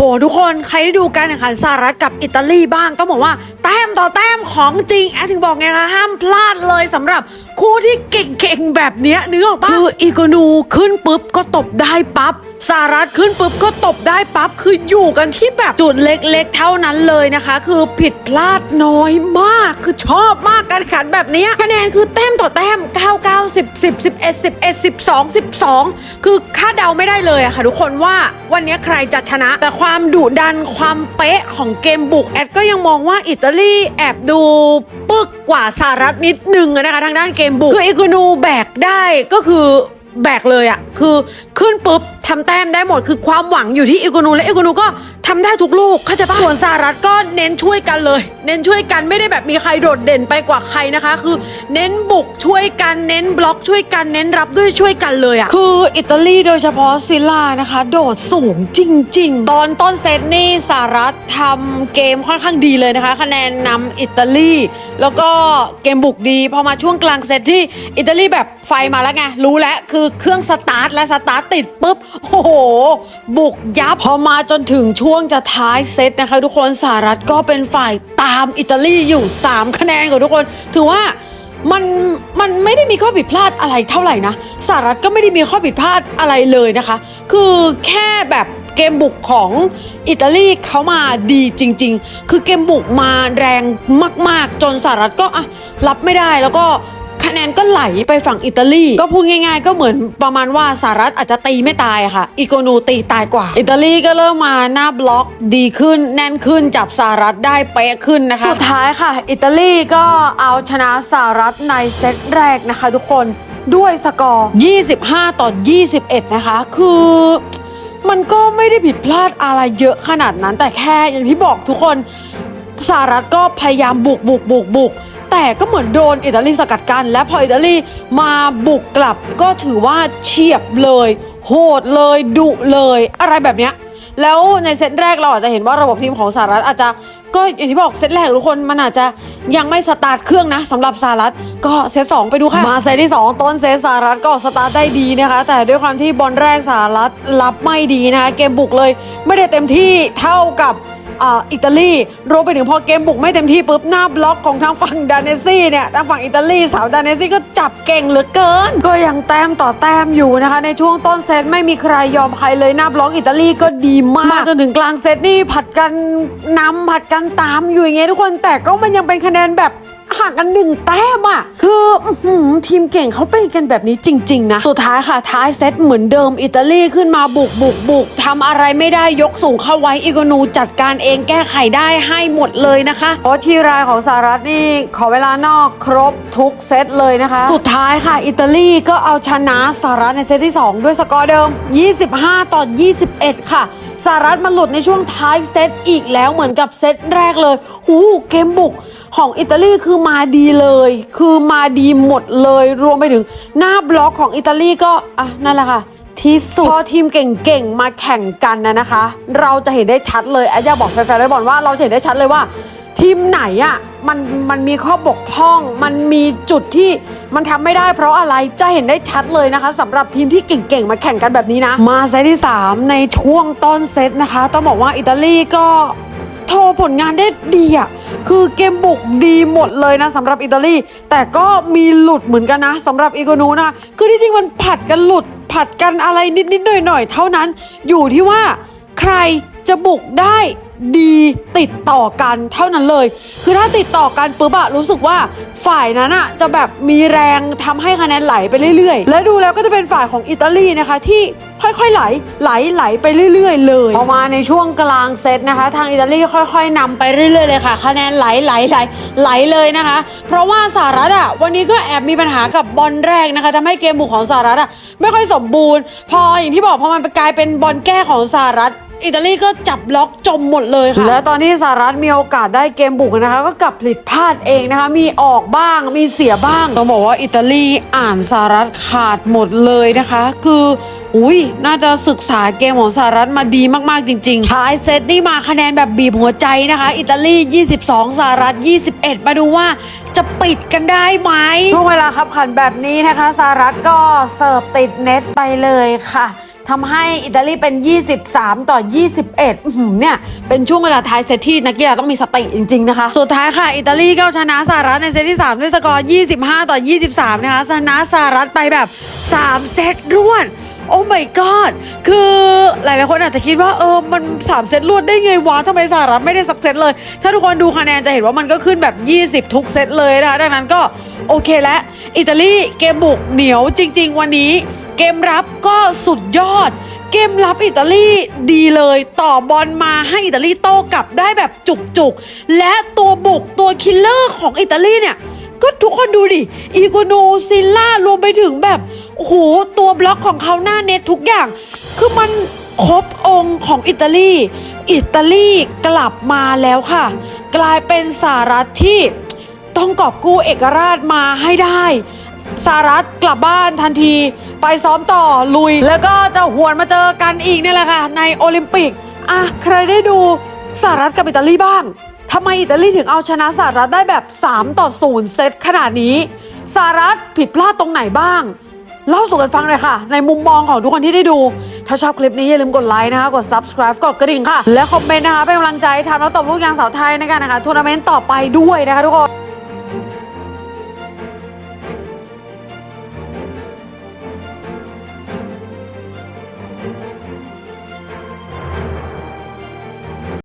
โหทุกคนใครได้ดูการแข่งขันสหรัฐกับอิตาลีบ้างต้องบอกว่าแต้มต่อแต้มของจริงแอดถึงบอกไงคะห้ามพลาดเลยสำหรับ คู่ที่เก่งๆแบบเนี้ยเนื้อออกปะคืออีโกนูขึ้นปุ๊บก็ตบได้ปั๊บสหรัฐขึ้นปุ๊บก็ตบได้ปั๊บคืออยู่กันที่แบบจุดเล็กๆ เท่านั้นเลยนะคะ คือผิดพลาดน้อยมากคือชอบมากการขันแบบนี้คะแนนคือแต้มต่อแต้ม 9 9 10 10 11 11 12 12 คือคาดเดาไม่ได้เลยอะค่ะทุกคนว่าวันนี้ใครจะชนะ แต่ความดุดันความเป๊ะของเกมบุกแอดก็ยังมองว่าอิตาลีแอบดูปึกกว่าสหรัฐนิดนึงนะคะทางด้านเกมบุกคืออีกนูแบกได้ก็คือแบกเลยอะคือขึ้นปุ๊บ ทำแต้มได้หมดคือความหวังอยู่ที่อีกนูและอีกนูก็ทำได้ทุกลูกเข้าใจปะส่วนสหรัฐก็เน้นช่วยกันเลย เน้นช่วยกันไม่ได้แบบมีใครโดดเด่นไปกว่าใครนะคะ คือเน้นบุกช่วยกันเน้นบล็อกช่วยกันเน้นรับด้วยช่วยกันเลยอะคืออิตาลีโดยเฉพาะซิลล่านะคะ โดดสูงจริง ๆ ตอนต้นเซตนี่สหรัฐทำเกมค่อนข้างดีเลยนะคะ คะแนนนำอิตาลีแล้วก็เกมบุกดีพอมาช่วงกลางเซตที่อิตาลีแบบไฟมาแล้วไงรู้แล้วคือเครื่องสตาร์ทและสตาร์ทติดปุ๊บโอ้โห บุกยับ พอมาจนถึงช่วงจะท้ายเซตนะคะ ทุกคนสหรัฐก็เป็นฝ่ายตามอิตาลีอยู่ 3 คะแนนค่ะทุกคน ถือว่ามันมันไม่ได้มีข้อผิดพลาดอะไรเท่าไหร่นะสหรัฐก็ไม่ได้มีข้อผิดพลาดอะไรเลยนะคะ คือแค่แบบเกมบุกของอิตาลีเขามาดีจริง ๆ คือเกมบุกมาแรงมาก ๆ จนสหรัฐก็อะรับไม่ได้แล้วก็ คะแนนก็ไหลไปฝั่งอิตาลี ก็พูดง่ายๆ ก็เหมือนประมาณว่าสหรัฐอาจจะตีไม่ตายอะค่ะ อีโกนูตีตายกว่า อิตาลีก็เริ่มมาหน้าบล็อกดีขึ้นแน่นขึ้นจับสหรัฐได้เป๊ะขึ้นนะคะ สุดท้ายค่ะ อิตาลีก็เอาชนะสหรัฐในเซตแรกนะคะทุกคนด้วยสกอร์ 25 ต่อ 21 นะคะ คือมันก็ไม่ได้ผิดพลาดอะไรเยอะขนาดนั้นแต่แค่อย่างที่บอกทุกคนสหรัฐก็พยายามบุกบุกบุกบุก แต่ก็เหมือนโดนอิตาลีสกัดกัน และพออิตาลีมาบุกกลับก็ถือว่าเฉียบเลย โหดเลยดุเลย อะไรแบบเนี้ยแล้วในเซตแรกเราอาจจะเห็นว่าระบบทีมของสหรัฐอาจจะก็อย่างที่บอกเซตแรกทุกคนมันอาจจะยังไม่สตาร์ทเครื่องนะสำหรับสหรัฐก็เซตสองไปดูค่ะ มาเซตที่ 2 ต้นเซตสหรัฐก็สตาร์ทได้ดีนะคะ แต่ด้วยความที่บอลแรกสหรัฐรับไม่ดีนะคะเกมบุกเลยไม่ได้เต็มที่เท่ากับ อิตาลีรวมไปถึงพอเกมบุกไม่เต็มที่ปุ๊บหน้าบล็อกของทางฝั่งดานเนซี่เนี่ยทางฝั่งอิตาลีสาวดานเนซี่ก็จับเก่งเหลือเกิน ก็ยังแต้มต่อแต้มอยู่นะคะ ในช่วงต้นเซตไม่มีใครยอมใครเลยหน้าบล็อกอิตาลีก็ดีมากมาจนถึงกลางเซตนี่ผัดกันนำผัดกันตามอยู่อย่างเงี้ยทุกคนแต่ก็มันยังเป็นคะแนนแบบ ห่างกันหนึ่งแต้มอะ คือทีมเก่งเขาเป็นกันแบบนี้จริง ๆ นะ สุดท้ายค่ะ ท้ายเซตเหมือนเดิมอิตาลีขึ้นมาบุกบุกบุกทำอะไรไม่ได้ยกสูงเข้าไว้อีโกนูจัดการเองแก้ไขได้ให้หมดเลยนะคะเพราะที่รายของสหรัฐนี่ขอเวลานอกครบทุกเซตเลยนะคะ สุดท้ายค่ะ อิตาลีก็เอาชนะสหรัฐในเซตที่ 2 ด้วยสกอร์เดิม 25 ต่อ 21 ค่ะ สหรัฐมันหลุดในช่วงท้ายเซตอีกแล้วเหมือนกับเซตแรกเลย หูเกมบุกของอิตาลีคือมาดีเลย คือมาดีหมดเลยรวมไปถึงหน้าบล็อกของอิตาลีก็อะนั่นแหละค่ะที่สุดพอทีมเก่งๆมาแข่งกันนะนะคะ เราจะเห็นได้ชัดเลยแอยากบอกแฟนๆได้บอกว่าเราจะเห็นได้ชัดเลยว่า ทีมไหนอะ่ะ มันมันมีข้อบกพร่อง มันมีจุดที่มันทำไม่ได้เพราะอะไรจะเห็นได้ชัดเลยนะคะสำหรับทีมที่เก่งๆ มาแข่งกันแบบนี้นะ มาเซตที่ 3 ในช่วงต้นเซตนะคะ ต้องบอกว่าอิตาลีก็โทรผลงานได้ดีอะ่ะคือเกมบุกดีหมดเลยนะสำหรับอิตาลี แต่ก็มีหลุดเหมือนกันนะสำหรับอีโกนูนะคะคือที่จริงมันผัดกันหลุด ผัดกันอะไรนิดๆหน่อยๆเท่านั้น อยู่ที่ว่าใครจะบุกได้ ดีติดต่อกันเท่านั้นเลย คือถ้าติดต่อกันปุ๊บอะรู้สึกว่าฝ่ายนั้นอะจะแบบมีแรงทำให้คะแนนไหลไปเรื่อยๆ และดูแล้วก็จะเป็นฝ่ายของอิตาลีนะคะที่ค่อยๆไหลไหลไหลไปเรื่อย ๆ เลยพอมาในช่วงกลางเซตนะคะ ทางอิตาลีค่อย ๆนำไปเรื่อยๆเลยค่ะ คะแนนไหลไหลไหลไหลเลยนะคะ เพราะว่าสหรัฐอะวันนี้ก็แอบมีปัญหากับบอลแรกนะคะทำให้เกมบุกของสหรัฐอะไม่ค่อยสมบูรณ์ พออย่างที่บอกพอมันกลายเป็นบอลแก้ของสหรัฐ อิตาลีก็จับล็อกจมหมดเลยค่ะ และตอนที่สหรัฐมีโอกาสได้เกมบุกนะคะ ก็กลับผลิตพลาดเองนะคะ มีออกบ้างมีเสียบ้าง ต้องบอกว่าอิตาลีอ่านสหรัฐขาดหมดเลยนะคะ คืออุ้ยน่าจะศึกษาเกมของสหรัฐมาดีมากๆจริงๆท้ายเซตนี่มาคะแนนแบบบีบหัวใจนะคะ อิตาลี 22 สหรัฐ 21 มาดูว่าจะปิดกันได้ไหมช่วงเวลาขับขันแบบนี้นะคะสหรัฐก็เสิร์ฟติดเน็ตไปเลยค่ะ ทำให้อิตาลีเป็น 23 ต่อ 21อืเนี่ยเป็นช่วงเวลาท้ายเซตที่นักกีฬาต้องมีสติจริงๆนะคะ สุดท้ายค่ะ อิตาลีก็ชนะสหรัฐในเซตที่ 3 ด้วยสกอร์ 25 ต่อ 23 นะคะชนะสหรัฐไปแบบ 3 เซตรวดโอ้ my god คือหลายๆคนอาจจะคิดว่าเออมัน 3 เซตรวดได้ไงวะทำไมสหรัฐไม่ได้สักเซตเลย ถ้าทุกคนดูคะแนนจะเห็นว่ามันก็ขึ้นแบบ 20 ทุกเซตเลยนะคะ ดังนั้นก็โอเคแล้วอิตาลีเกมบุกเหนียวจริง ๆ วันนี้ เกมรับก็สุดยอด เกมรับอิตาลีดีเลยต่อบอลมาให้อิตาลีโต้กลับได้แบบจุกๆ และตัวบุกตัวคิลเลอร์ของอิตาลีเนี่ยก็ทุกคนดูดิ อีโกโนซิลล่ารวมไปถึงแบบ โอ้โห ตัวบล็อกของเขาหน้าเน็ตทุกอย่าง คือมันครบองค์ของอิตาลี อิตาลีกลับมาแล้วค่ะ กลายเป็นสหรัฐที่ต้องกอบกู้เอกราชมาให้ได้ สหรัฐกลับบ้านทันที ไปซ้อมต่อลุย แล้วก็จะหวนมาเจอกันอีกนี่แหละค่ะ ในโอลิมปิก อะ ใครได้ดูสหรัฐกับอิตาลีบ้างทำไมอิตาลีถึงเอาชนะสหรัฐได้แบบ 3 ต่อ 0 เซตขนาดนี้สหรัฐผิดพลาดตรงไหนบ้างเล่าสู่กันฟังเลยค่ะ ในมุมมองของทุกคนที่ได้ดู ถ้าชอบคลิปนี้อย่าลืมกดไลค์นะคะ กด subscribe กดกระดิ่งค่ะ และคอมเมนต์นะคะ เป็นกำลังใจทำแล้วตบลูกยางสาวไทยในการนะคะทัวร์นาเมนต์ต่อไปด้วยนะคะทุกคน